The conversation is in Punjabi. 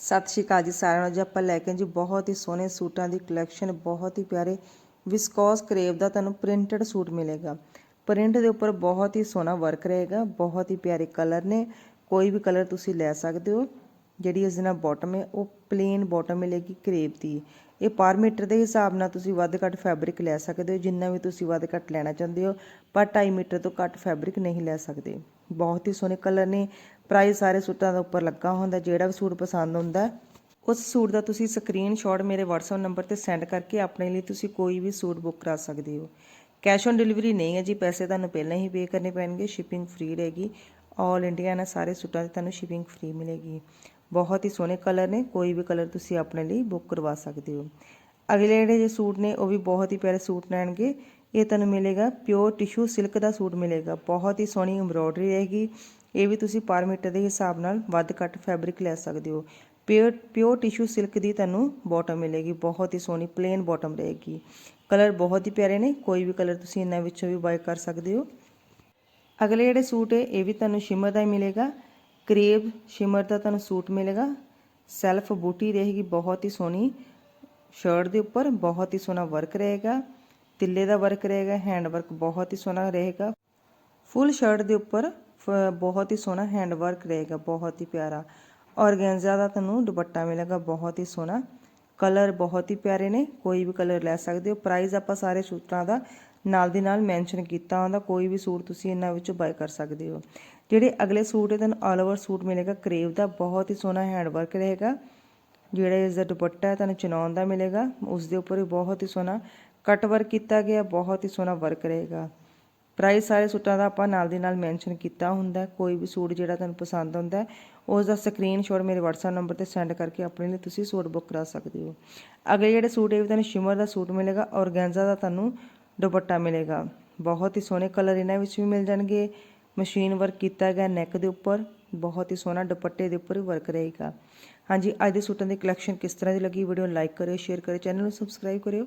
ਸਤਿ ਸ਼੍ਰੀ ਅਕਾਲ ਜੀ ਸਾਰਿਆਂ ਨੂੰ। ਅੱਜ ਆਪਾਂ ਲੈ ਕੇ ਜੀ ਬਹੁਤ ਹੀ ਸੋਹਣੇ ਸੂਟਾਂ ਦੀ ਕਲੈਕਸ਼ਨ ਬਹੁਤ ਹੀ ਪਿਆਰੇ ਵਿਸਕੋਸ ਕਰੇਵ ਦਾ ਤੁਹਾਨੂੰ ਪ੍ਰਿੰਟਡ ਸੂਟ ਮਿਲੇਗਾ। ਪ੍ਰਿੰਟ ਦੇ ਉੱਪਰ ਬਹੁਤ ਹੀ ਸੋਹਣਾ ਵਰਕ ਰਹੇਗਾ, ਬਹੁਤ ਹੀ ਪਿਆਰੇ ਕਲਰ ਨੇ। ਕੋਈ ਵੀ ਕਲਰ ਤੁਸੀਂ ਲੈ ਸਕਦੇ ਹੋ, ਜਿਹੜੀ ਇਸ ਦੇ ਨਾਲ ਬਾਟਮ ਹੈ, ਉਹ ਪਲੇਨ ਬਾਟਮ ਮਿਲੇਗੀ ਕਰੇਵ ਦੀ। ਇਹ ਪਰ ਮੀਟਰ ਦੇ ਹਿਸਾਬ ਨਾਲ ਤੁਸੀਂ ਵੱਧ ਘੱਟ ਫੈਬਰਿਕ ਲੈ ਸਕਦੇ ਹੋ, ਜਿੰਨਾ ਵੀ ਤੁਸੀਂ ਵੱਧ ਘੱਟ ਲੈਣਾ ਚਾਹੁੰਦੇ ਹੋ, ਪਰ 2.5 ਮੀਟਰ ਤੋਂ ਘੱਟ ਫੈਬਰਿਕ ਨਹੀਂ ਲੈ ਸਕਦੇ। ਬਹੁਤ ਹੀ ਸੋਹਣੇ ਕਲਰ ਨੇ ਪ੍ਰਾਈਸ ਸਾਰੇ ਸੂਟਾਂ ਦਾ ਉੱਪਰ ਲੱਗਾ ਹੁੰਦਾ, ਜਿਹੜਾ ਵੀ ਸੂਟ ਪਸੰਦ ਹੁੰਦਾ, ਉਸ ਸੂਟ ਦਾ ਤੁਸੀਂ ਸਕਰੀਨਸ਼ਾਟ ਮੇਰੇ WhatsApp ਨੰਬਰ ਤੇ ਸੈਂਡ ਕਰਕੇ ਆਪਣੇ ਲਈ ਤੁਸੀਂ ਕੋਈ ਵੀ ਸੂਟ ਬੁੱਕ ਕਰਾ ਸਕਦੇ ਹੋ। ਕੈਸ਼ ਔਨ ਡਿਲੀਵਰੀ ਨਹੀਂ ਹੈ ਜੀ, ਪੈਸੇ ਤੁਹਾਨੂੰ ਪਹਿਲਾਂ ਹੀ ਪੇ ਕਰਨੇ ਪੈਣਗੇ ਸ਼ਿਪਿੰਗ ਫ੍ਰੀ ਰਹੇਗੀ। ਆਲ ਇੰਡੀਆ ਨਾਲ ਸਾਰੇ ਸੂਟਾਂ ਦੀ ਤੁਹਾਨੂੰ ਸ਼ਿਪਿੰਗ ਫ੍ਰੀ ਮਿਲੇਗੀ। ਬਹੁਤ ਹੀ ਸੋਹਣੇ ਕਲਰ ਨੇ, ਕੋਈ ਵੀ ਕਲਰ ਤੁਸੀਂ ਆਪਣੇ ਲਈ ਬੁੱਕ ਕਰਵਾ ਸਕਦੇ ਹੋ। ਅਗਲੇ ਜਿਹੜੇ ਜੇ ਸੂਟ ਨੇ, ਉਹ ਵੀ ਬਹੁਤ ਹੀ ਪਿਆਰੇ ਸੂਟ ਲੈਣਗੇ। ਇਹ ਤੁਹਾਨੂੰ ਮਿਲੇਗਾ ਪਿਓਰ ਟਿਸ਼ੂ ਸਿਲਕ ਦਾ ਸੂਟ ਮਿਲੇਗਾ। ਬਹੁਤ ਹੀ ਸੋਹਣੀ ਐਮਬ੍ਰੋਇਡਰੀ ਰਹੇਗੀ। ਇਹ ਵੀ ਤੁਸੀਂ ਪਰ ਮੀਟਰ ਦੇ ਹਿਸਾਬ ਨਾਲ ਵੱਧ ਘੱਟ ਫੈਬਰਿਕ ਲੈ ਸਕਦੇ ਹੋ। ਪਿਓਰ ਪਿਓਰ ਟਿਸ਼ੂ ਸਿਲਕ ਦੀ ਤੁਹਾਨੂੰ ਬਾਟਮ ਮਿਲੇਗੀ। ਬਹੁਤ ਹੀ ਸੋਹਣੀ ਪਲੇਨ ਬਾਟਮ ਰਹੇਗੀ। ਕਲਰ ਬਹੁਤ ਹੀ ਪਿਆਰੇ ਨੇ। ਕੋਈ ਵੀ ਕਲਰ ਤੁਸੀਂ ਇਹਨਾਂ ਵਿੱਚੋਂ ਵੀ ਬਾਈ ਕਰ ਸਕਦੇ ਹੋ। ਅਗਲੇ ਜਿਹੜੇ ਸੂਟ ਹੈ, ਇਹ ਵੀ ਤੁਹਾਨੂੰ ਸ਼ਿਮਰ ਦਾ ਹੀ ਮਿਲੇਗਾ। ਕਰੇਬ ਸ਼ਿਮਰ ਦਾ ਤੁਹਾਨੂੰ ਸੂਟ ਮਿਲੇਗਾ। ਸੈਲਫ ਬੂਟੀ ਰਹੇਗੀ। ਬਹੁਤ ਹੀ ਸੋਹਣੀ ਸ਼ਰਟ ਦੇ ਉੱਪਰ। ਬਹੁਤ ਹੀ ਸੋਹਣਾ ਵਰਕ ਰਹੇਗਾ। ਤਿੱਲੇ ਦਾ ਵਰਕ ਰਹੇਗਾ ਹੈਂਡ ਵਰਕ ਬਹੁਤ ਹੀ ਸੋਹਣਾ ਰਹੇਗਾ। ਫੁੱਲ ਸ਼ਰਟ ਦੇ ਉੱਪਰ ਬਹੁਤ ਹੀ ਸੋਹਣਾ ਹੈਂਡ ਵਰਕ ਰਹੇਗਾ, ਬਹੁਤ ਹੀ ਪਿਆਰਾ। ਔਰਗੈਂਜ਼ਾ ਦਾ ਤੁਹਾਨੂੰ ਦੁਪੱਟਾ ਮਿਲੇਗਾ, ਬਹੁਤ ਹੀ ਸੋਹਣਾ। ਕਲਰ ਬਹੁਤ ਹੀ ਪਿਆਰੇ ਨੇ, ਕੋਈ ਵੀ ਕਲਰ ਲੈ ਸਕਦੇ ਹੋ। ਪ੍ਰਾਈਸ ਆਪਾਂ ਸਾਰੇ ਸੂਟਾਂ ਦਾ ਨਾਲ ਦੀ ਨਾਲ ਮੈਂਸ਼ਨ ਕੀਤਾ ਹੁੰਦਾ ਕੋਈ ਵੀ ਸੂਟ ਤੁਸੀਂ ਇਹਨਾਂ ਵਿੱਚੋਂ ਬਾਏ ਕਰ ਸਕਦੇ ਹੋ। ਜਿਹੜੇ ਅਗਲੇ ਸੂਟ ਹੈ, ਤੁਹਾਨੂੰ ਆਲ ਓਵਰ ਸੂਟ ਮਿਲੇਗਾ, ਕਰੇਵ ਦਾ ਬਹੁਤ ਹੀ ਸੋਹਣਾ ਹੈਂਡ ਵਰਕ ਰਹੇਗਾ। ਜਿਹੜਾ ਇਸ ਦਾ ਦੁਪੱਟਾ ਹੈ, ਤੁਹਾਨੂੰ ਚਨੌਨ ਦਾ ਮਿਲੇਗਾ, ਉਸ ਦੇ ਉੱਪਰ ਵੀ ਬਹੁਤ ਹੀ ਸੋਹਣਾ ਕਟ ਵਰਕ ਕੀਤਾ ਗਿਆ, ਬਹੁਤ ਹੀ ਸੋਹਣਾ ਵਰਕ ਰਹੇਗਾ। ਪ੍ਰਾਈਸ ਸਾਰੇ ਸੂਟਾਂ ਦਾ ਆਪਾਂ ਨਾਲ ਦੀ ਨਾਲ ਮੈਂਸ਼ਨ ਕੀਤਾ ਹੁੰਦਾ, ਕੋਈ ਵੀ ਸੂਟ ਜਿਹੜਾ ਤੁਹਾਨੂੰ ਪਸੰਦ ਆਉਂਦਾ ਉਸ ਦਾ ਸਕਰੀਨਸ਼ਾਟ ਮੇਰੇ WhatsApp ਨੰਬਰ ਤੇ ਸੈਂਡ ਕਰਕੇ ਆਪਣੇ ਲਈ ਤੁਸੀਂ ਸੂਟ ਬੁੱਕ ਕਰਾ ਸਕਦੇ ਹੋ। ਅਗਲੇ ਜਿਹੜੇ ਸੂਟ ਇਹ ਵੀ ਤੁਹਾਨੂੰ ਸ਼ਿਮਰ ਦਾ ਸੂਟ ਮਿਲੇਗਾ ਔਰਗੈਂਜ਼ਾ ਦਾ ਤੁਹਾਨੂੰ ਦੁਪੱਟਾ ਮਿਲੇਗਾ। ਬਹੁਤ ਹੀ ਸੋਹਣੇ ਕਲਰ ਇਹਨਾਂ ਵਿੱਚ ਵੀ ਮਿਲ ਜਾਣਗੇ। ਮਸ਼ੀਨ ਵਰਕ ਕੀਤਾ ਗਿਆ ਨੈਕ ਦੇ ਉੱਪਰ, ਬਹੁਤ ਹੀ ਸੋਹਣਾ ਦੁਪੱਟੇ ਦੇ ਉੱਪਰ ਵਰਕ ਰਹੇਗਾ। ਹਾਂਜੀ, ਅੱਜ ਦੇ ਸੂਟਾਂ ਦੀ ਕਲੈਕਸ਼ਨ ਕਿਸ ਤਰ੍ਹਾਂ ਦੀ ਲੱਗੀ ਵੀਡੀਓ ਲਾਈਕ ਕਰਿਓ ਸ਼ੇਅਰ ਕਰਿਓ ਚੈਨਲ ਨੂੰ ਸਬਸਕ੍ਰਾਈਬ ਕਰਿਓ।